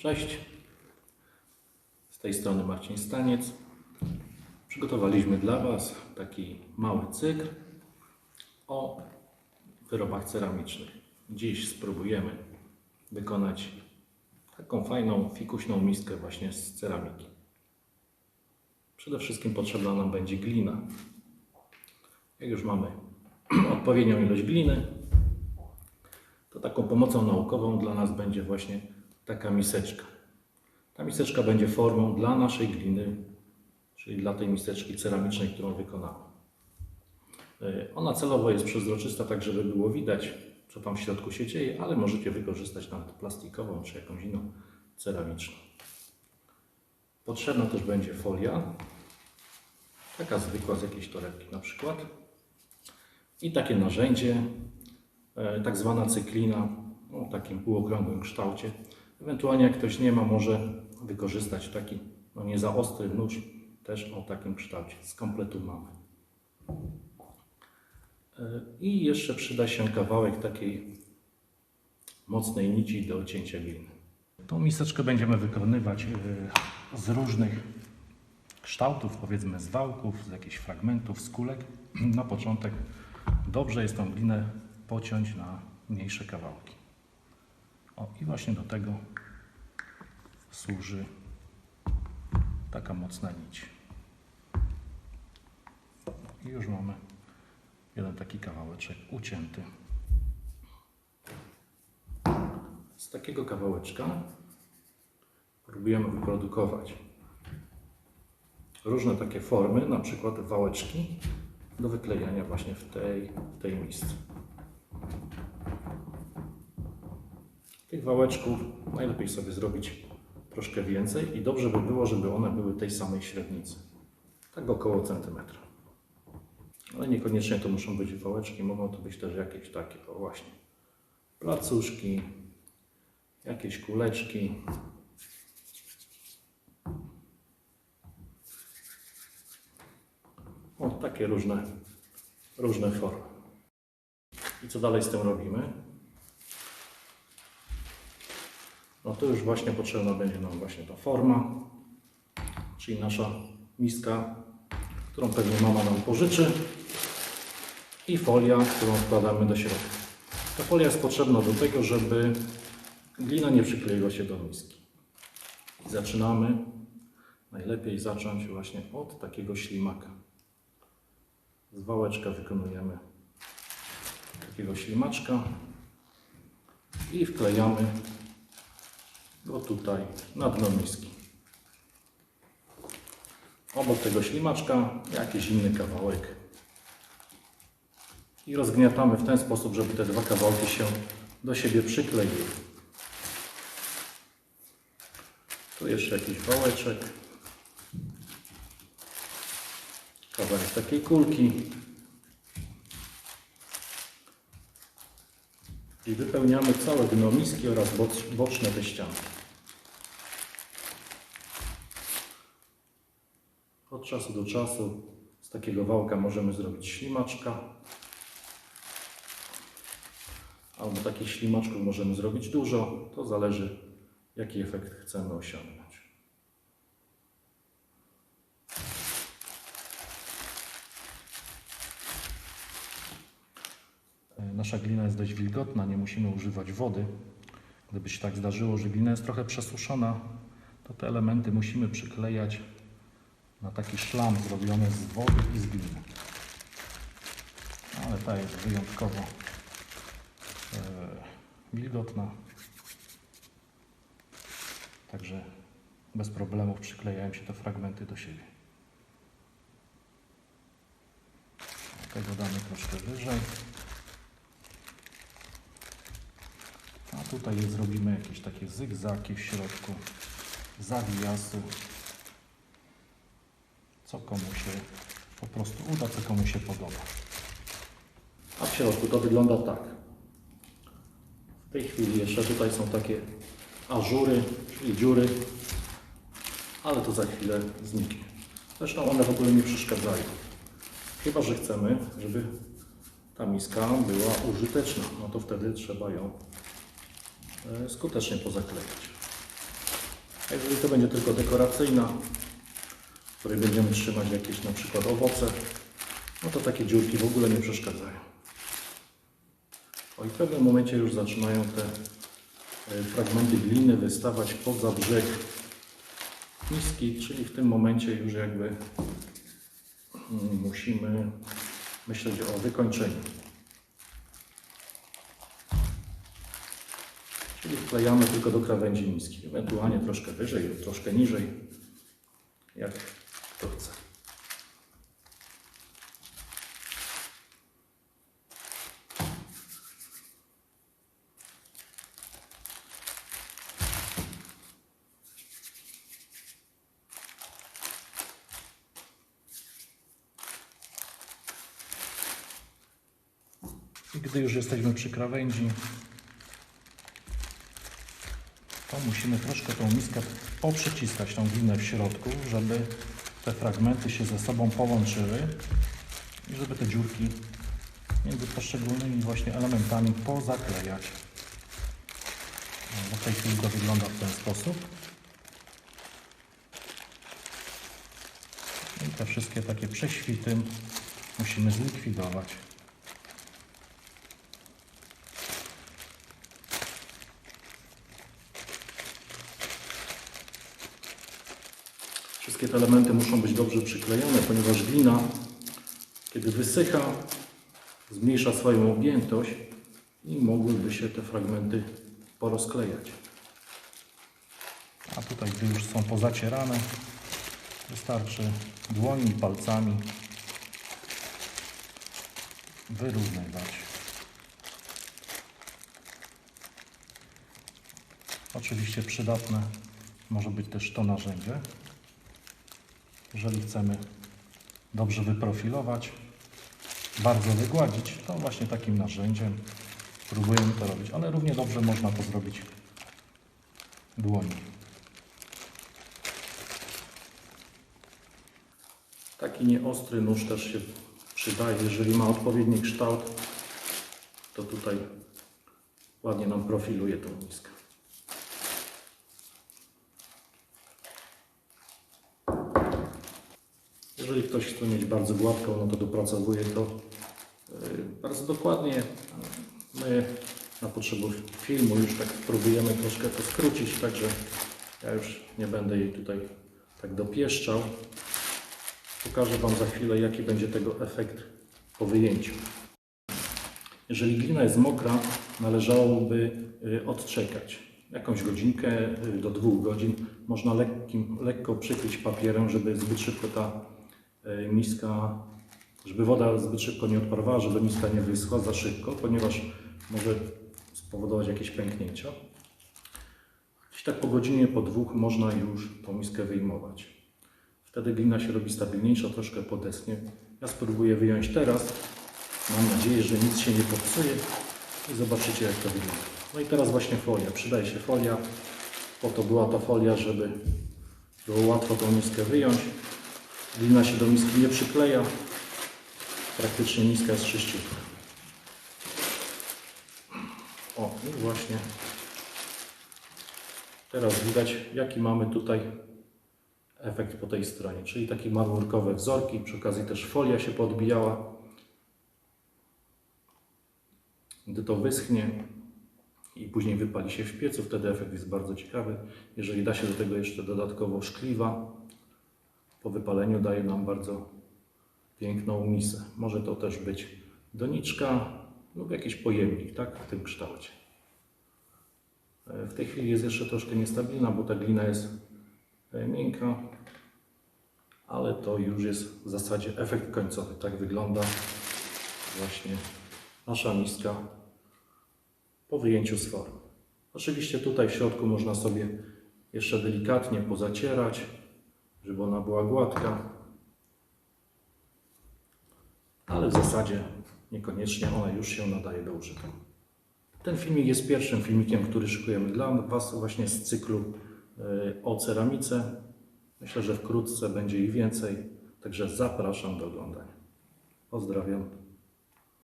Cześć. Z tej strony Marcin Staniec. Przygotowaliśmy dla Was taki mały cykl o wyrobach ceramicznych. Dziś spróbujemy wykonać taką fajną, fikuśną miskę właśnie z ceramiki. Przede wszystkim potrzebna nam będzie glina. Jak już mamy odpowiednią ilość gliny, to taką pomocą naukową dla nas będzie właśnie taka miseczka. Ta miseczka będzie formą dla naszej gliny, czyli dla tej miseczki ceramicznej, którą wykonamy. Y, Ona celowo jest przezroczysta, tak żeby było widać, co tam w środku się dzieje, ale możecie wykorzystać nawet plastikową czy jakąś inną ceramiczną. Potrzebna też będzie folia, taka zwykła z jakiejś torebki na przykład. I takie narzędzie, e, tak zwana cyklina o takim półokrągłym kształcie. Ewentualnie jak ktoś nie ma, może wykorzystać taki no nie za ostry nóż też o takim kształcie. Z kompletu mamy. E, I jeszcze przyda się kawałek takiej mocnej nici do cięcia gliny. Tą miseczkę będziemy wykonywać e, z różnych kształtów, powiedzmy z wałków, z jakichś fragmentów, z kulek. Na początek dobrze jest tą glinę pociąć na mniejsze kawałki. O, i właśnie do tego służy taka mocna nić. I już mamy jeden taki kawałeczek ucięty. Z takiego kawałeczka próbujemy wyprodukować różne takie formy, na przykład wałeczki do wyklejania właśnie w tej, w tej misce. Tych wałeczków najlepiej sobie zrobić troszkę więcej i dobrze by było, żeby one były tej samej średnicy. Tak około centymetra. Ale niekoniecznie to muszą być wałeczki, mogą to być też jakieś takie, o właśnie, placuszki, jakieś kuleczki. O, takie różne, różne formy. I co dalej z tym robimy? No to już właśnie potrzebna będzie nam właśnie ta forma, czyli nasza miska, którą pewnie mama nam pożyczy i folia, którą wkładamy do środka. Ta folia jest potrzebna do tego, żeby glina nie przykleiła się do miski. I zaczynamy, najlepiej zacząć właśnie od takiego ślimaka. Z wałeczka wykonujemy takiego ślimaczka i wklejamy go tutaj na dno miski. Obok tego ślimaczka jakiś inny kawałek. I rozgniatamy w ten sposób, żeby te dwa kawałki się do siebie przykleiły. Tu jeszcze jakiś wałeczek. Kawałek takiej kulki. I wypełniamy całe dno miski oraz boc- boczne te ściany. Od czasu do czasu z takiego wałka możemy zrobić ślimaczka. Albo takich ślimaczków możemy zrobić dużo. To zależy jaki efekt chcemy osiągnąć. Nasza glina jest dość wilgotna, nie musimy używać wody. Gdyby się tak zdarzyło, że glina jest trochę przesuszona, to te elementy musimy przyklejać na taki szlam zrobiony z wody i z gliny. Ale ta jest wyjątkowo e, wilgotna. Także bez problemów przyklejają się te fragmenty do siebie. Tego damy troszkę wyżej. A tutaj zrobimy jakieś takie zygzaki w środku, zawijasy. Co komu się po prostu uda, co komu się podoba. A w środku to wygląda tak. W tej chwili jeszcze tutaj są takie ażury, czyli dziury, ale to za chwilę zniknie. Zresztą one w ogóle nie przeszkadzają. Chyba, że chcemy, żeby ta miska była użyteczna, no to wtedy trzeba ją skutecznie pozaklejać. A jeżeli to będzie tylko dekoracyjna, w której będziemy trzymać jakieś na przykład owoce, no to takie dziurki w ogóle nie przeszkadzają. O i w pewnym momencie już zaczynają te e, fragmenty gliny wystawać poza brzeg miski, czyli w tym momencie już jakby mm, musimy myśleć o wykończeniu. Czyli wklejamy tylko do krawędzi miski, ewentualnie troszkę wyżej troszkę niżej, jak kto chce. I gdy już jesteśmy przy krawędzi, to musimy troszkę tą miskę poprzyciskać, tą glinę w środku, żeby te fragmenty się ze sobą połączyły i żeby te dziurki między poszczególnymi właśnie elementami pozaklejać. No, w tej chwili to wygląda w ten sposób. I te wszystkie takie prześwity musimy zlikwidować. Wszystkie te elementy muszą być dobrze przyklejone, ponieważ glina, kiedy wysycha, zmniejsza swoją objętość i mogłyby się te fragmenty porozklejać. A tutaj, gdy już są pozacierane, wystarczy dłoni i palcami wyrównywać. Oczywiście przydatne może być też to narzędzie. Jeżeli chcemy dobrze wyprofilować, bardzo wygładzić, to właśnie takim narzędziem próbujemy to robić, ale równie dobrze można to zrobić dłoni. Taki nieostry nóż też się przydaje, jeżeli ma odpowiedni kształt, to tutaj ładnie nam profiluje tą miskę. Jeżeli ktoś chce mieć bardzo gładką, no to dopracowuje to yy, bardzo dokładnie. My na potrzeby filmu już tak próbujemy troszkę to skrócić, także ja już nie będę jej tutaj tak dopieszczał. Pokażę Wam za chwilę, jaki będzie tego efekt po wyjęciu. Jeżeli glina jest mokra, należałoby y, odczekać jakąś godzinkę y, do dwóch godzin. Można lekkim, lekko przykryć papierem, żeby zbyt szybko ta miska, żeby woda zbyt szybko nie odparowała, żeby miska nie wyschła za szybko, ponieważ może spowodować jakieś pęknięcia. Gdzieś tak po godzinie, po dwóch można już tą miskę wyjmować. Wtedy glina się robi stabilniejsza, troszkę podeschnie. Ja spróbuję wyjąć teraz. Mam nadzieję, że nic się nie popsuje i zobaczycie jak to wygląda. No i teraz właśnie folia. Przydaje się folia. Po to była ta folia, żeby było łatwo tą miskę wyjąć. Glina się do miski nie przykleja. Praktycznie miska jest czyściutka. O, i właśnie teraz widać jaki mamy tutaj efekt po tej stronie, czyli takie marmurkowe wzorki, przy okazji też folia się podbijała. Gdy to wyschnie i później wypali się w piecu, wtedy efekt jest bardzo ciekawy. Jeżeli da się do tego jeszcze dodatkowo szkliwa, po wypaleniu daje nam bardzo piękną misę. Może to też być doniczka lub jakiś pojemnik, tak, w tym kształcie. E, W tej chwili jest jeszcze troszkę niestabilna, bo ta glina jest e, miękka, ale to już jest w zasadzie efekt końcowy. Tak wygląda właśnie nasza miska po wyjęciu z formy. Oczywiście tutaj w środku można sobie jeszcze delikatnie pozacierać, żeby ona była gładka, ale w zasadzie niekoniecznie ona już się nadaje do użytku. Ten filmik jest pierwszym filmikiem, który szykujemy dla Was właśnie z cyklu e, o ceramice. Myślę, że wkrótce będzie ich więcej, także zapraszam do oglądania. Pozdrawiam.